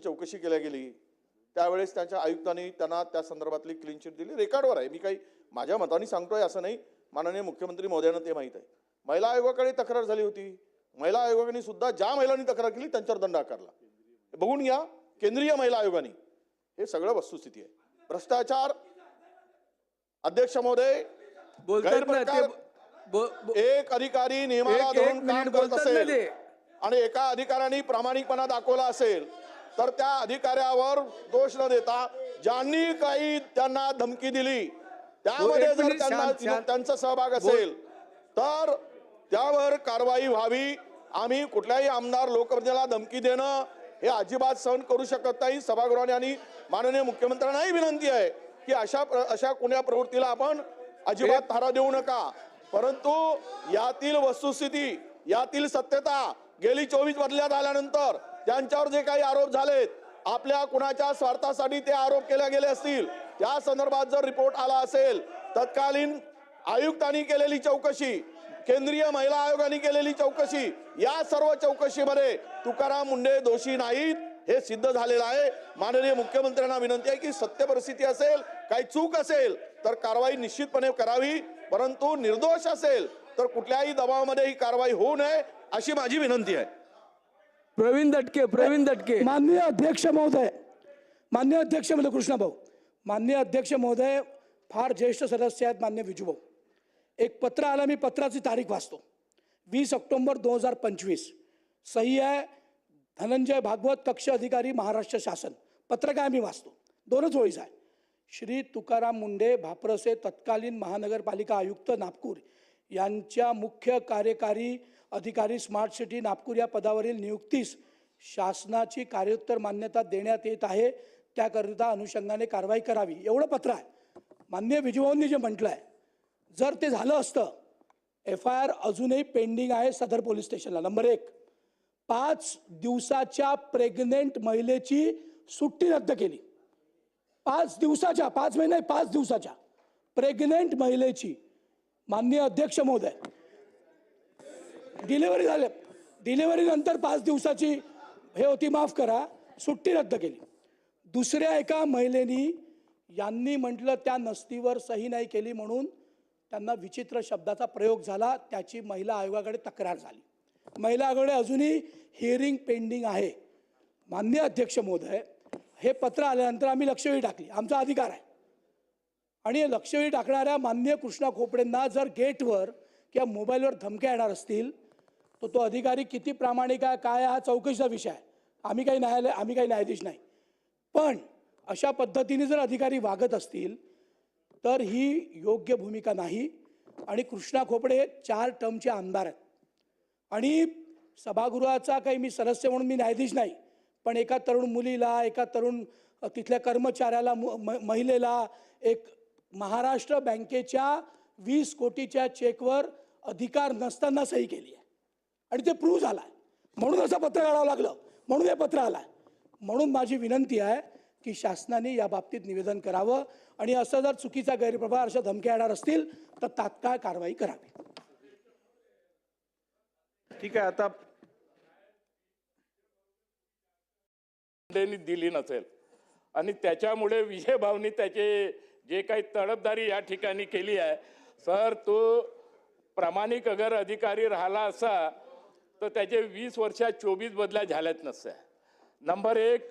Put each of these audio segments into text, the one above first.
चौकशी केल्या गेली. त्यावेळेस त्यांच्या आयुक्तांनी त्यांना त्या संदर्भातली क्लीन चिट दिली. रेकॉर्डवर आहे. मी काही माझ्या मताने सांगतोय असं नाही. माननीय मुख्यमंत्री महोदयांना ते माहीत आहे. महिला आयोगाकडे तक्रार झाली होती. महिला आयोगाने सुद्धा ज्या महिलांनी तक्रार केली त्यांच्यावर दंड आकारला. बघून घ्या. केंद्रीय महिला आयोगाने. हे सगळं वस्तुस्थिती आहे. भ्रष्टाचार. अध्यक्ष महोदय एक अधिकारी नियमाला धरून काम करत असेल. आणि एका अधिकाऱ्याने प्रामाणिकपणा दाखवला असेल तर त्या अधिकाऱ्यावर दोष न देता ज्यांनी काही त्यांना धमकी दिली त्यामध्ये जर त्यांना. त्यांचा सहभाग असेल तर त्यावर कारवाई व्हावी. आम्ही कुठल्याही आमदार लोकप्रतिनिधीला धमकी देणं हे अजिबात सहन करू शकत नाही. सभागृहाने आणि माननीय मुख्यमंत्र्यांनाही विनंती आहे की अशा अशा कोण्या प्रवृत्तीला आपण अजिबात थारा देऊ नका. परंतु यातील वस्तुस्थिती यातील सत्यता गेली चोवीस बदल्यात आल्यानंतर त्यांच्यावर जे काही आरोप झालेत आपल्या कुणाच्या स्वार्थासाठी ते आरोप केले गेले असतील त्या संदर्भात जर रिपोर्ट आला असेल तत्कालीन आयुक्तांनी केलेली चौकशी केंद्रीय महिला आयोगाने केलेली चौकशी या सर्व चौकशीमध्ये तुकाराम मुंडे दोषी नाहीत हे सिद्ध झालेलं आहे. माननीय मुख्यमंत्र्यांना विनंती आहे की सत्य परिस्थिती असेल काही चूक असेल तर कारवाई निश्चितपणे करावी परंतु निर्दोष असेल तर कुठल्याही दबावामध्ये ही कारवाई होऊ नये अशी माझी विनंती आहे. प्रवीण दटके प्रवीण दटके. माननीय अध्यक्ष महोदय मान्य अध्यक्ष म्हणजे कृष्णभाऊ. मान्य अध्यक्ष महोदय फार ज्येष्ठ सदस्य आहेत मान्य विजूभाऊ. एक पत्र आलं मी पत्राची तारीख वाचतो. वीस ऑक्टोंबर दोन हजार पंचवीस. सही आहे धनंजय भागवत कक्ष अधिकारी महाराष्ट्र शासन. पत्र काय मी वाचतो? दोनच ओळीच आहे. श्री तुकाराम मुंडे भाप्रसे तत्कालीन महानगरपालिका आयुक्त नागपूर यांच्या मुख्य कार्यकारी अधिकारी स्मार्ट सिटी नागपूर या पदावरील नियुक्तीस शासनाची कार्योत्तर मान्यता देण्यात येत आहे. त्याकरिता अनुषंगाने कारवाई करावी. एवढं पत्र आहे. मान्य विजयभाऊंनी जे म्हटलं आहे जर ते झालं असतं एफ आय आर अजूनही पेंडिंग आहे सदर पोलीस स्टेशनला. नंबर एक पाच दिवसाच्या प्रेग्नेंट महिलेची सुट्टी रद्द केली. पाच दिवसाच्या पाच महिने पाच दिवसाच्या. प्रेग्नेंट महिलेची. माननीय अध्यक्ष महोदय डिलिव्हरी झाले. डिलिव्हरी नंतर पाच दिवसाची हे होती माफ करा सुट्टी रद्द केली. दुसऱ्या एका महिलेनी यांनी म्हटलं त्या नस्तीवर सही नाही केली म्हणून त्यांना विचित्र शब्दाचा प्रयोग झाला. त्याची महिला आयोगाकडे तक्रार झाली. महिला आयोगाकडे अजूनही हिअरिंग पेंडिंग आहे. मान्य अध्यक्ष महोदय हे पत्र आल्यानंतर आम्ही लक्षवेधी टाकली. आमचा अधिकार आहे. आणि हे लक्षवेधी टाकणाऱ्या मान्य कृष्णा खोपडेंना जर गेटवर किंवा मोबाईलवर धमक्या येणार असतील तर तो अधिकारी किती प्रामाणिक आहे काय हा चौकशीचा विषय आहे. आम्ही काही न्यायालय आम्ही काही न्यायाधीश नाही. पण अशा पद्धतीने जर अधिकारी वागत असतील तर ही योग्य भूमिका नाही. आणि कृष्णा खोपडे हे चार टर्मचे आमदार आहेत. आणि सभागृहाचा काही मी सदस्य म्हणून मी न्यायाधीश नाही पण एका तरुण मुलीला एका तरुण तिथल्या कर्मचाऱ्याला म- महिलेला एक महाराष्ट्र बँकेच्या वीस कोटीच्या चेकवर अधिकार नसताना सही केली आहे. आणि ते प्रूव्ह झालं आहे म्हणून असं पत्र काढावं लागलं. म्हणून हे पत्र आलं आहे म्हणून माझी विनंती आहे की शासनाने या बाबतीत निवेदन करावं आणि असं जर चुकीचा गैरप्रभार अशा धमक्या येणार असतील तर तात्काळ कारवाई करावी. ठीक आहे आता दिली नसेल. आणि त्याच्यामुळे विजय भावनी त्याचे जे काही तडफदारी या ठिकाणी केली आहे. सर तो प्रामाणिक अगर अधिकारी राहिला असा तर त्याचे वीस वर्षात चोवीस बदल्या झाल्याच नसत्या नंबर एक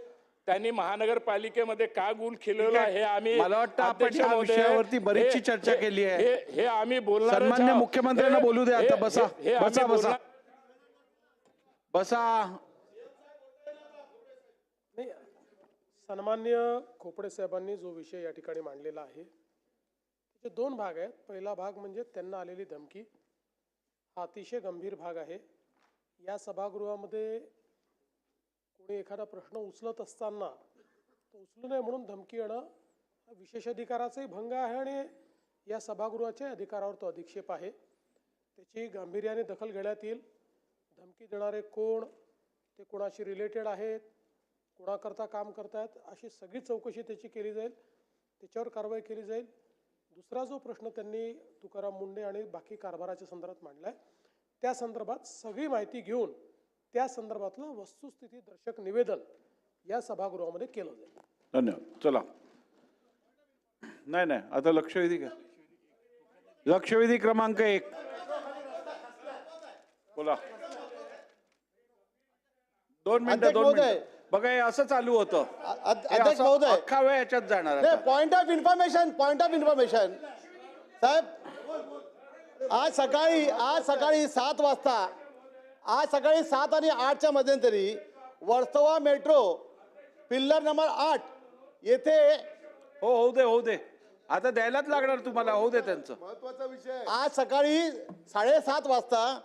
त्यांनी महानगरपालिकेमध्ये का गुण खिलवला हे आम्ही मला वाटतं आपण या विषयावरती बरीचशी चर्चा केली आहे. हे- हे आम्ही बोलणार सन्मान्य मुख्यमंत्र्यांना बोलू द्या आता. बसा. बसा, बसा. बसा नाही सन्मान्य खोपडे साहेबांनी जो विषय या ठिकाणी मांडलेला आहे त्याचे दोन भाग आहेत पहिला भाग म्हणजे त्यांना आलेली धमकी हा अतिशय गंभीर भाग आहे या सभागृहामध्ये कोणी एखादा प्रश्न उचलत असताना तो उचलू नये म्हणून धमकी येणं हा विशेष अधिकाराचाही भंग आहे आणि या सभागृहाच्या अधिकारावर तो अधिक्षेप आहे. त्याची गांभीर्याने दखल घेण्यात येईल. धमकी देणारे कोण? ते कोणाशी रिलेटेड आहेत? कोणाकरता काम करतायत? अशी सगळी चौकशी त्याची केली जाईल. त्याच्यावर कारवाई केली जाईल. दुसरा जो प्रश्न त्यांनी तुकाराम मुंडे आणि बाकी कारभाराच्या संदर्भात मांडला आहे त्या संदर्भात सगळी माहिती घेऊन त्या संदर्भातलं वस्तुस्थिती दर्शक निवेदन या सभागृहामध्ये केलं जाईल. धन्यवाद. चला. नाही नाही. आता लक्षवेधी घ्या. लक्षवेधी क्रमांक एक. बोला. दोन मिनिटं दोन. मिनिटं. बघा हे असं चालू होतं. अध- हे अध्यक्ष असं महोदय. अख्खा वेळ याच्यात जाणार नाही आता. Point of information point of information साहेब आज सकाळी आज सकाळी सात वाजता आज सकाळी सात आणि आठच्या मध्यंतरी वर्सोवा मेट्रो पिल्लर नंबर आठ येथे हो होऊ दे होऊ दे. आता द्यायलाच लागणार तुम्हाला होऊ दे त्यांचं. महत्त्वाचा विषय. आज सकाळी साडेसात वाजता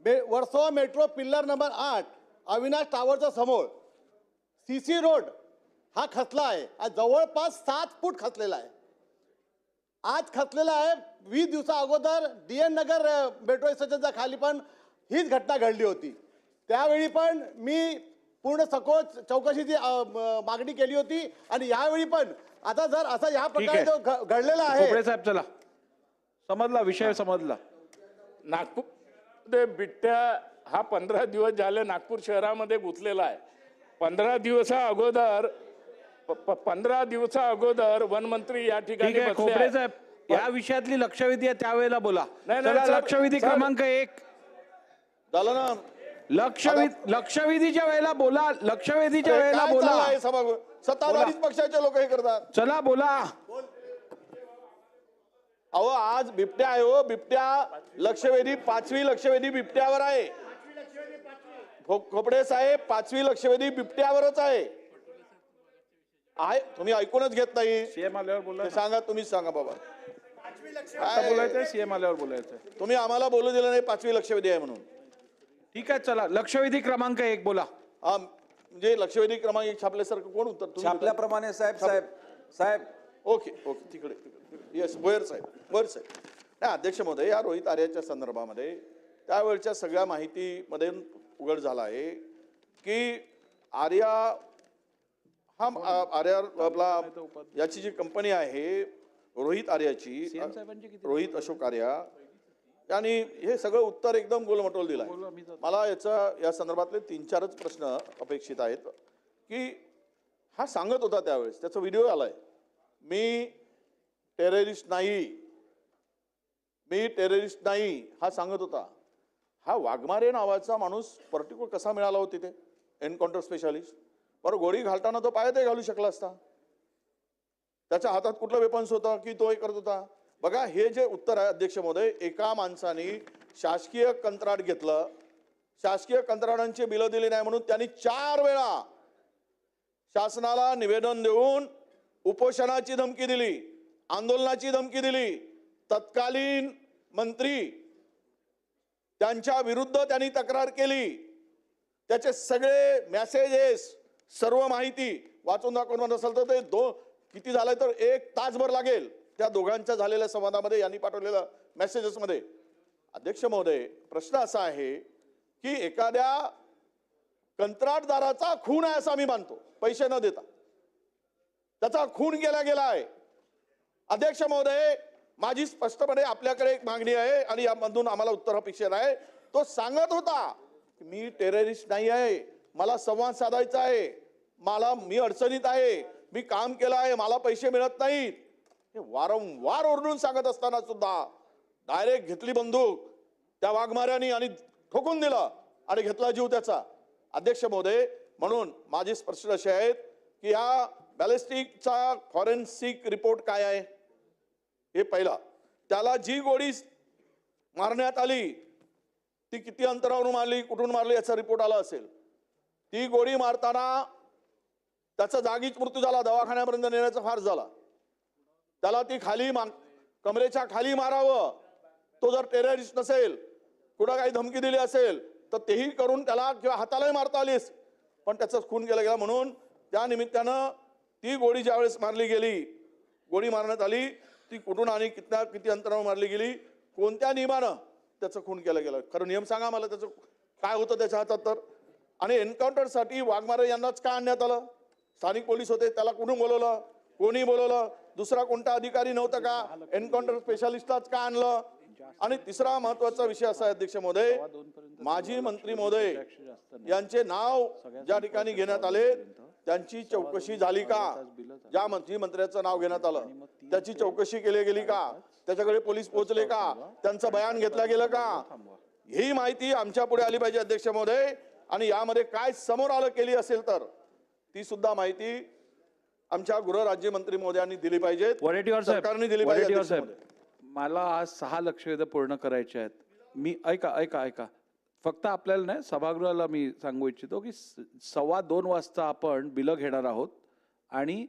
बे वर्सोवा मेट्रो पिल्लर नंबर आठ अविनाश टावरच्या समोर सी सी रोड हा खचला आहे. आज जवळपास सात फूट खचलेला आहे. आज खचलेला आहे. वीस दिवसा अगोदर डी एन नगर मेट्रो स्टेशनच्या खाली पण हीच घटना घडली होती. त्यावेळी पण मी पूर्ण सखोल चौकशीची मागणी केली होती आणि यावेळी पण आता जर असं या प्रकारे. जो घ- घडलेला आहे साहेब चला. समजला विषय समजला. नागपूरमध्ये बिबट्या हा पंधरा दिवस झाले नागपूर शहरामध्ये गुंतलेला आहे. पंधरा दिवसा अगोदर प- प- पंधरा दिवसा अगोदर वनमंत्री या ठिकाणी ठीक आहे बसले खोपडे या विषयातली लक्षवेधी आहे त्यावेळेला बोला. नाही, नाही, चला सर, लक्षवेधी सर. क्रमांक एक. झालं ना? लक्षवेधी लक्षवेधीच्या वेळेला बोला लक्षवेधीच्या अरे, वेळेला काय बोला. सभागृह सत्ताधारीच पक्षाचे लोक हे करतात. चला बोला. अहो आज बिबट्या आहे हो बिबट्या लक्षवेधी पाचवी लक्षवेधी बिबट्यावर आहे. खो- खोपडे साहेब पाचवी लक्षवेधी बिबट्यावरच आहे. आहे तुम्ही ऐकूनच घेत नाही. सीएम आल्यावर बोला ते सांगा तुम्हीच सांगा बाबा. आता बोलायचंय सीएम आल्यावर बोलायचंय. तुम्ही आम्हाला बोलू दिलं नाही पाचवी लक्षवेधी आहे म्हणून. ठीक आहे चला. लक्षवेधी क्रमांक एक बोला. हा म्हणजे लक्षवेधी क्रमांक एक छापल्यासारखं कोण उत्तर तुम्ही छापल्याप्रमाणे साहेब साहेब साहेब. ओके ओके तिकडे येस वर साहेब वर साहेब. नाही अध्यक्ष महोदय या रोहित आर्याच्या संदर्भामध्ये त्यावेळच्या सगळ्या माहितीमध्ये उघड झाला आहे की आर्या हा आर्या आपला याची जी कंपनी आहे रोहित आर्याची रोहित अशोक आर्या आणि हे सगळं उत्तर एकदम गोलमटोल दिलं आहे मला याचा या संदर्भातले तीन चारच प्रश्न अपेक्षित आहेत की हा सांगत होता त्यावेळेस त्याचा व्हिडिओ आलाय. मी टेररिस्ट नाही मी टेररिस्ट नाही हा सांगत होता. हा वाघमारे नावाचा माणूस पर्टिक्युलर कसा मिळाला हो तिथे? Encounter specialist? अरे गोळी घालताना तो पायातही घालू शकला असता. त्याच्या हातात कुठलं वेपन्स होतं? की तो हे करत होता? बघा हे जे उत्तर आहे अध्यक्ष महोदय एका माणसाने शासकीय कंत्राट घेतलं. शासकीय कंत्राटांची बिलं दिली नाही म्हणून त्यांनी चार वेळा शासनाला निवेदन देऊन उपोषणाची धमकी दिली आंदोलनाची धमकी दिली. तत्कालीन मंत्री त्यांच्या विरुद्ध त्यांनी तक्रार केली. त्याचे सगळे मेसेजेस सर्व माहिती वाचून दाखवून म्हणत असाल तर ते दो किती झालंय तर एक तासभर लागेल. त्या दोघांच्या झालेल्या संवादामध्ये यांनी पाठवलेल्या मेसेजेसमध्ये अध्यक्ष महोदय प्रश्न असा आहे की एखाद्या कंत्राटदाराचा खून आहे असं आम्ही मानतो. पैसे न देता. त्याचा खून केला गेला आहे अध्यक्ष महोदय माझी स्पष्टपणे आपल्याकडे एक मागणी आहे आणि यामधून आम्हाला उत्तर अपेक्षित आहे तो सांगत होता मी टेररिस्ट नाही आहे मला संवाद साधायचा आहे. मला मी अडचणीत आहे. मी काम केलं आहे. मला पैसे मिळत नाहीत. हे वारंवार ओरडून सांगत असताना सुद्धा डायरेक्ट घेतली बंदूक त्या वाघमाऱ्यानी आणि ठोकून दिला आणि घेतला जीव त्याचा. अध्यक्ष महोदय म्हणून माझे स्पर्श असे आहेत की या बॅलिस्टिकचा फॉरेन्सिक रिपोर्ट काय आहे? हे पहिला. त्याला जी गोळी मारण्यात आली ती किती अंतरावरून मारली कुठून मारली याचा रिपोर्ट आला असेल. ती गोळी मारताना त्याचा जागीच मृत्यू झाला दवाखान्यापर्यंत नेण्याचा फार झाला. त्याला ती खाली मा कमरेच्या खाली मारावं. तो जर टेररिस्ट नसेल कुठं काही धमकी दिली असेल तर तेही करून त्याला किंवा हातालाही मारता आलीस. पण त्याचा खून केला गेला म्हणून त्या निमित्तानं ती गोळी ज्यावेळेस मारली गेली गोळी मारण्यात आली ती कुठून आणि कितना किती अंतरावर मारली गेली कोणत्या नियमानं त्याचं खून केलं गेलं? खरं नियम सांगा मला त्याचं काय होतं त्याच्या हातात तर? आणि एन्काउंटरसाठी वाघमारे यांनाच का आणण्यात आलं? स्थानिक पोलीस होते त्याला कुठून बोलवलं? कोणी बोलवलं? दुसरा कोणता अधिकारी नव्हता का? एन्काउंटर स्पेशालिस्टलाच का आणलं? आणि तिसरा महत्त्वाचा विषय असा आहे अध्यक्ष महोदय माजी मंत्री महोदय यांचे नाव ज्या ठिकाणी घेण्यात आले त्यांची चौकशी झाली का? ज्या मंत्री मंत्र्याचं नाव घेण्यात आलं त्याची चौकशी केली गेली का? त्याच्याकडे पोलीस पोहोचले का? त्यांचं बयान घेतलं गेलं का? ही माहिती आमच्या पुढे आली पाहिजे अध्यक्ष महोदय. आणि यामध्ये काय समोर आलं केली असेल तर ती सुद्धा माहिती आमच्या गृहराज्यमंत्री महोदयांनी दिली पाहिजे सरकारने दिली पाहिजे. मला आज सहा लक्षवेध पूर्ण करायचे आहेत. मी ऐका ऐका ऐका. फक्त आपल्याला नाही सभागृहाला मी सांगू इच्छितो की सव्वा दोन वाजता आपण बिलं घेणार आहोत आणि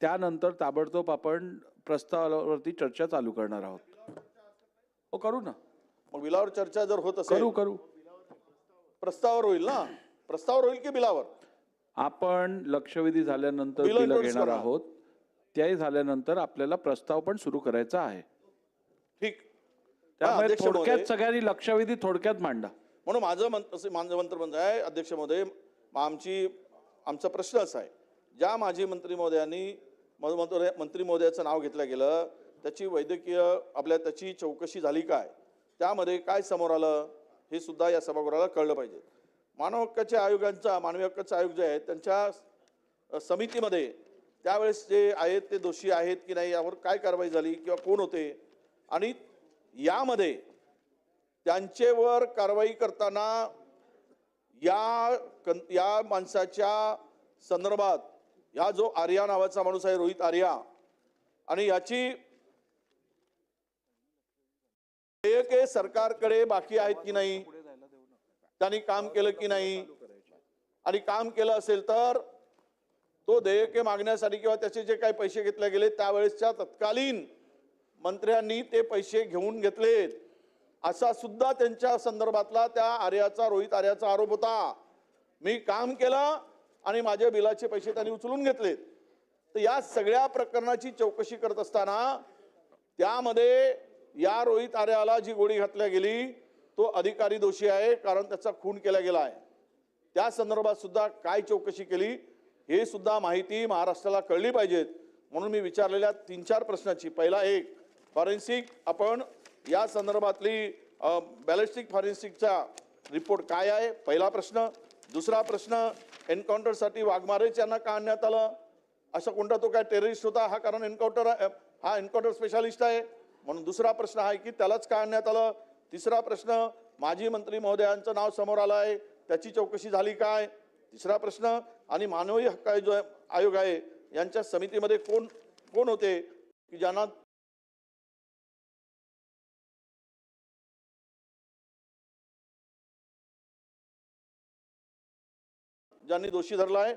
त्यानंतर ताबडतोब आपण प्रस्तावावरती चर्चा चालू करणार आहोत. हो करू ना. मग बिलावर चर्चा जर होत असेल करू करू. प्रस्तावावर होईल ना? प्रस्तावावर होईल की बिलावर? आपण लक्षवेधी झाल्यानंतर बिलं घेणार करा. आहोत. त्याही झाल्यानंतर आपल्याला प्रस्ताव पण सुरू करायचा आहे. ठीक. हा, त्यामुळे अध्यक्ष थोडक्यात महोदय. सगळ्यांनी लक्षवेधी थोडक्यात मांडा. म्हणून माझं असं माझं मंत्र म्हणणं आहे अध्यक्ष महोदय म- आमची आमचा प्रश्न असा आहे. ज्या माजी मंत्री महोदयांनी म- मंत्र- मंत्री महोदयाचं नाव घेतलं गेलं त्याची वैद्यकीय आपल्या त्याची चौकशी झाली काय? त्यामध्ये काय समोर आलं? हे सुद्धा या सभागृहाला कळलं पाहिजे. मानव हक्काच्या आयोगांचा मानवी हक्काचा आयोग जे आहे त्यांच्या समितीमध्ये त्यावेळेस जे आहेत ते दोषी आहेत की नाही यावर काय कारवाई झाली किंवा कोण होते? आणि यामध्ये त्यांचेवर कारवाई करताना या कन या माणसाच्या संदर्भात ह्या जो आर्या नावाचा माणूस आहे रोहित आर्या आणि याची देयके सरकारकडे बाकी आहेत की नाही? त्यांनी काम केलं की नाही? आणि काम केलं असेल तर तो देयके मागण्यासाठी किंवा त्याचे जे काही पैसे घेतले गेले त्यावेळेसच्या तत्कालीन मंत्र्यांनी ते पैसे घेऊन घेतलेत. असा सुद्धा त्यांच्या संदर्भातला त्या आर्याचा रोहित आर्याचा आरोप होता. मी काम केलं आणि माझ्या बिलाचे पैसे त्यांनी उचलून घेतलेत. तर या सगळ्या प्रकरणाची चौकशी करत असताना त्यामध्ये या रोहित आर्याला जी गोळी घातल्या गेली तो अधिकारी दोषी आहे कारण त्याचा खून केला गेला आहे. त्या संदर्भात सुद्धा काय चौकशी केली हे सुद्धा माहिती महाराष्ट्राला कळली पाहिजेत. म्हणून मी विचारलेल्या तीन चार प्रश्नाची पहिला एक फॉरेन्सिक आपण या संदर्भातली बॅलिस्टिक फॉरेन्सिकचा रिपोर्ट काय आहे? पहिला प्रश्न. दुसरा प्रश्न एन्काउंटरसाठी वाघमारेच यांना का आणण्यात आलं? असा कोणता तो काय टेररिस्ट होता? हा कारण एन्काउंटर हा एन्काउंटर स्पेशालिस्ट आहे. म्हणून दुसरा प्रश्न आहे की त्यालाच का आणण्यात आलं? तिसरा प्रश्न माजी मंत्री महोदयांचं नाव समोर आलं आहे. त्याची चौकशी झाली काय? तिसरा प्रश्न आणि मानवी हक्क आयोग जो आयोग आहे यांच्या समितीमध्ये कोण कोण होते? की ज्यांना ज्यांनी दोषी धरला आहे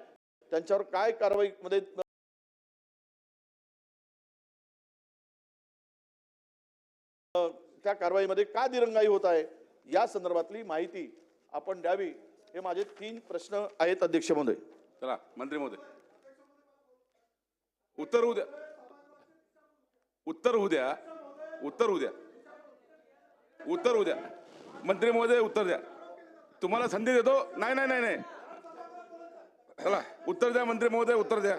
त्यांच्यावर काय कारवाईमध्ये त्या कारवाईमध्ये का दिरंगाई होत आहे या संदर्भातली माहिती आपण द्यावी हे माझे तीन प्रश्न आहेत अध्यक्ष महोदय. चला मंत्री महोदय. उत्तर होऊ द्या. उत्तर होऊ द्या. उत्तर उद्या उत्तर उद्या मंत्री महोदय उत्तर द्या. तुम्हाला संधी देतो? नाही नाही नाही नाही. चला उत्तर द्या मंत्री महोदय उत्तर द्या.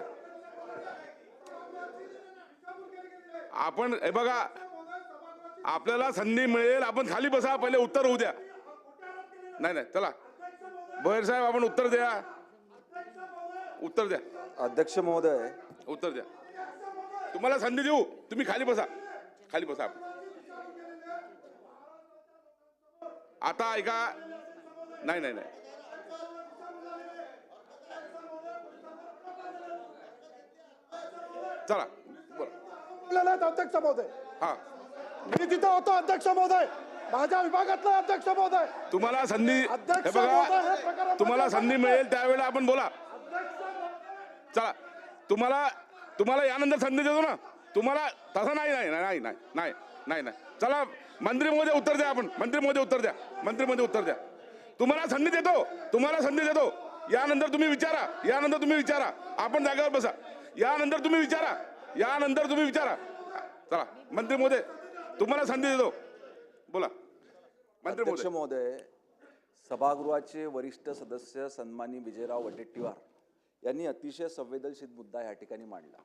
आपण हे बघा आपल्याला संधी मिळेल. आपण खाली बसा. पहिले उत्तर होऊ द्या. नाही नाही चला. भोयर साहेब आपण उत्तर द्या. उत्तर द्या. अध्यक्ष महोदय. उत्तर द्या. तुम्हाला संधी देऊ. तुम्ही खाली बसा. खाली बसा आपण. आता ऐका. नाही नाही नाही. चला. बोला अध्यक्ष महोदय. हा. मी तिथे होतो अध्यक्ष महोदय. माझ्या विभागातला अध्यक्ष महोदय. तुम्हाला संधी अध्यक्ष बघा महोदय, हे प्रकरण तुम्हाला माझ्या संधी मिळेल त्यावेळेला आपण बोला. चला तुम्हाला तुम्हाला यानंतर संधी देतो ना. तुम्हाला तसं नाही नाही नाही नाही नाही नाही नाही. चला मंत्री महोदय उत्तर द्या आपण. मंत्री महोदय उत्तर द्या. मंत्री महोदय उत्तर द्या. तुम्हाला संधी देतो. तुम्हाला संधी देतो. यानंतर तुम्ही विचारा. यानंतर तुम्ही विचारा. आपण जागेवर बसा. यानंतर तुम्ही विचारा. यानंतर तुम्ही विचारा. चला मंत्री महोदय. तुम्हाला संधी देतो. बोला. मंत्री अध्यक्ष महोदय. सभागृहाचे वरिष्ठ सदस्य सन्मानी विजयराव वडेट्टीवार यांनी अतिशय संवेदनशील मुद्दा या ठिकाणी मांडला.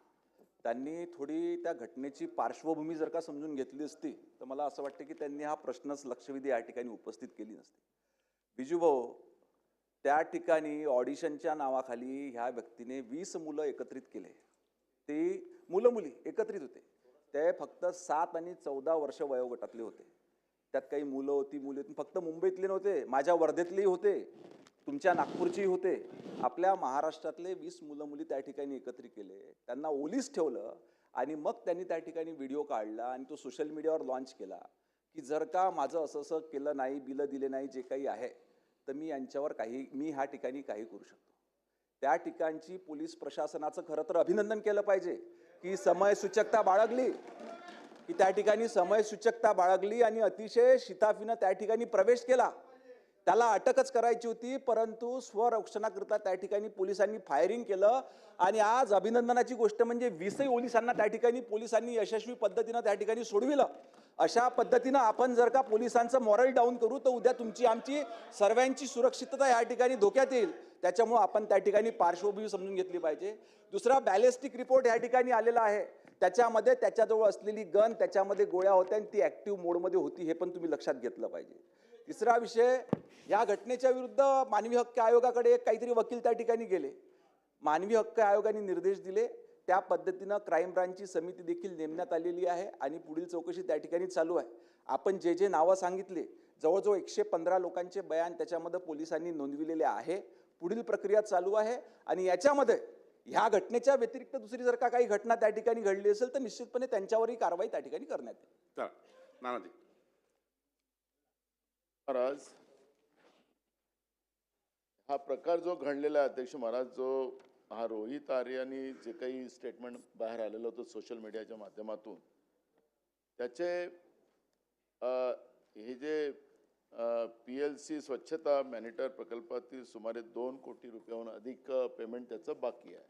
त्यांनी थोडी त्या घटनेची पार्श्वभूमी जर का समजून घेतली असती तर मला असं वाटतं की त्यांनी हा प्रश्नच लक्षवेधी या ठिकाणी उपस्थित केली नसती. बिजू भाऊ त्या ठिकाणी ऑडिशनच्या नावाखाली ह्या व्यक्तीने वीस मुलं एकत्रित केले. ते मुलं मुली एकत्रित होते. ते फक्त सात आणि चौदा वर्ष वयोगटातले होते. त्यात काही मुलं होती मुली होती. फक्त मुंबईतले नव्हते माझ्या वर्धेतलेही होते तुमच्या नागपूरचेही होते. आपल्या महाराष्ट्रातले वीस मुलं मुली त्या ठिकाणी एकत्रित केले. त्यांना ओलीस ठेवलं आणि मग त्यांनी त्या ठिकाणी व्हिडिओ काढला आणि तो सोशल मीडियावर लॉन्च केला की जर का माझं असं असं केलं नाही बिलं दिले नाही जे काही आहे तर मी यांच्यावर काही मी ह्या ठिकाणी काही करू शकतो. त्या ठिकाणची पोलीस प्रशासनाचं खरं तर अभिनंदन केलं पाहिजे की समयसूचकता बाळगली. की त्या ठिकाणी समयसूचकता बाळगली आणि अतिशय शिताफीनं त्या ठिकाणी प्रवेश केला. त्याला अटकच करायची होती परंतु स्वरक्षणाकरता त्या ठिकाणी पोलिसांनी फायरिंग केलं आणि आज अभिनंदनाची गोष्ट म्हणजे वीसही ओलिसांना त्या ठिकाणी पोलिसांनी यशस्वी पद्धतीनं त्या ठिकाणी सोडविलं. अशा पद्धतीनं आपण जर का पोलिसांचं मॉरल डाऊन करू तर उद्या तुमची आमची सर्वांची सुरक्षितता या ठिकाणी धोक्यात येईल. त्याच्यामुळं आपण त्या ठिकाणी पार्श्वभूमी समजून घेतली पाहिजे. दुसरा बॅलिस्टिक रिपोर्ट या ठिकाणी आलेला आहे. त्याच्यामध्ये त्याच्याजवळ असलेली गन त्याच्यामध्ये गोळ्या होत्या आणि ती ॲक्टिव्ह मोडमध्ये होती हे पण तुम्ही लक्षात घेतलं पाहिजे. तिसरा विषय या घटनेच्या विरुद्ध मानवी हक्क आयोगाकडे एक काहीतरी वकील त्या ठिकाणी गेले. मानवी हक्क आयोगाने निर्देश दिले. त्या पद्धतीनं क्राईम ब्रांचची समिती देखील नेमण्यात आलेली आहे आणि पुढील चौकशी त्या ठिकाणी चालू आहे. आपण जे जे नावं सांगितले जवळजवळ एकशे पंधरा लोकांचे बयान त्याच्यामध्ये पोलिसांनी नोंदविलेले आहे. पुढील प्रक्रिया चालू आहे आणि याच्यामध्ये ह्या घटनेच्या व्यतिरिक्त दुसरी जर का काही घटना त्या ठिकाणी घडली असेल तर निश्चितपणे त्यांच्यावरही कारवाई त्या ठिकाणी करण्यात येईल. महाराज हा प्रकार जो घडलेला आहे अध्यक्ष महाराज जो हा रोहित आर्यानी जे काही स्टेटमेंट बाहेर आलेलं होतं सोशल मीडियाच्या माध्यमातून त्याचे हे जे पी एल सी स्वच्छता मॅनिटर प्रकल्पातील सुमारे दोन कोटी रुपयाहून अधिक पेमेंट त्याचं बाकी आहे.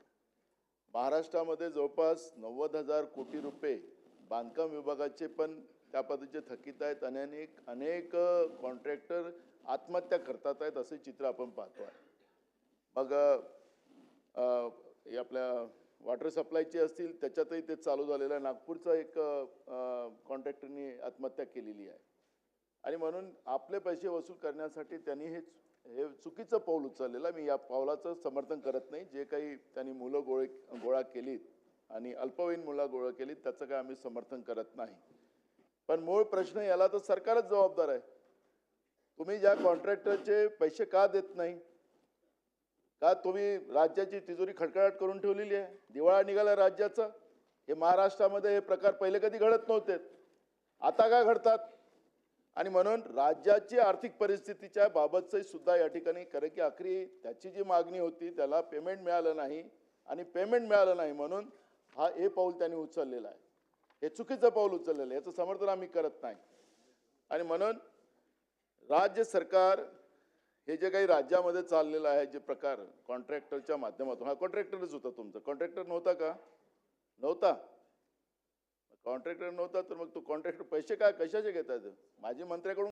महाराष्ट्रामध्ये जवळपास नव्वद हजार कोटी रुपये बांधकाम विभागाचे पण त्या पद्धतीचे थकीत आहेत आणि अनेक अनेक कॉन्ट्रॅक्टर आत्महत्या करतात आहेत असे चित्र आपण पाहतो आहे मग हे आपल्या वॉटर सप्लायचे असतील त्याच्यातही ते चालू झालेलं आहे. नागपूरचा एक कॉन्ट्रॅक्टरनी आत्महत्या केलेली आहे. आणि म्हणून आपले पैसे वसूल करण्यासाठी त्यांनी हे हे चुकीचं पाऊल उचललेलं मी या पावलाचं समर्थन करत नाही. जे काही त्यांनी मुलं गोळे गोळा केलीत आणि अल्पवयीन मुलं गोळा केलीत त्याचं काय आम्ही समर्थन करत नाही. पण मूळ प्रश्न याला तर सरकारच जबाबदार आहे. तुम्ही ज्या कॉन्ट्रॅक्टरचे पैसे का देत नाही का तुम्ही राज्याची तिजोरी खडखडाट करून ठेवलेली आहे? दिवाळा निघाला राज्याचा. हे महाराष्ट्रामध्ये हे प्रकार पहिले कधी घडत नव्हते. आता का घडतात? आणि म्हणून राज्याची आर्थिक परिस्थितीच्या बाबतचं सुद्धा या ठिकाणी कारण की आखरी त्याची जी मागणी होती त्याला पेमेंट मिळालं नाही आणि पेमेंट मिळालं नाही म्हणून हा हे पाऊल त्यांनी उचललेलं आहे. हे चुकीचं पाऊल उचललेलं आहे. याचं समर्थन आम्ही करत नाही. आणि म्हणून राज्य सरकार हे जे काही राज्यामध्ये चाललेलं आहे जे प्रकार कॉन्ट्रॅक्टरच्या माध्यमातून हा कॉन्ट्रॅक्टरच होता तुमचा. कॉन्ट्रॅक्टर नव्हता का? नव्हता. कॉन्ट्रॅक्टर नव्हता तर मग तो कॉन्ट्रॅक्टर पैसे काय कशाचे घेतात? माझी मंत्र्याकडून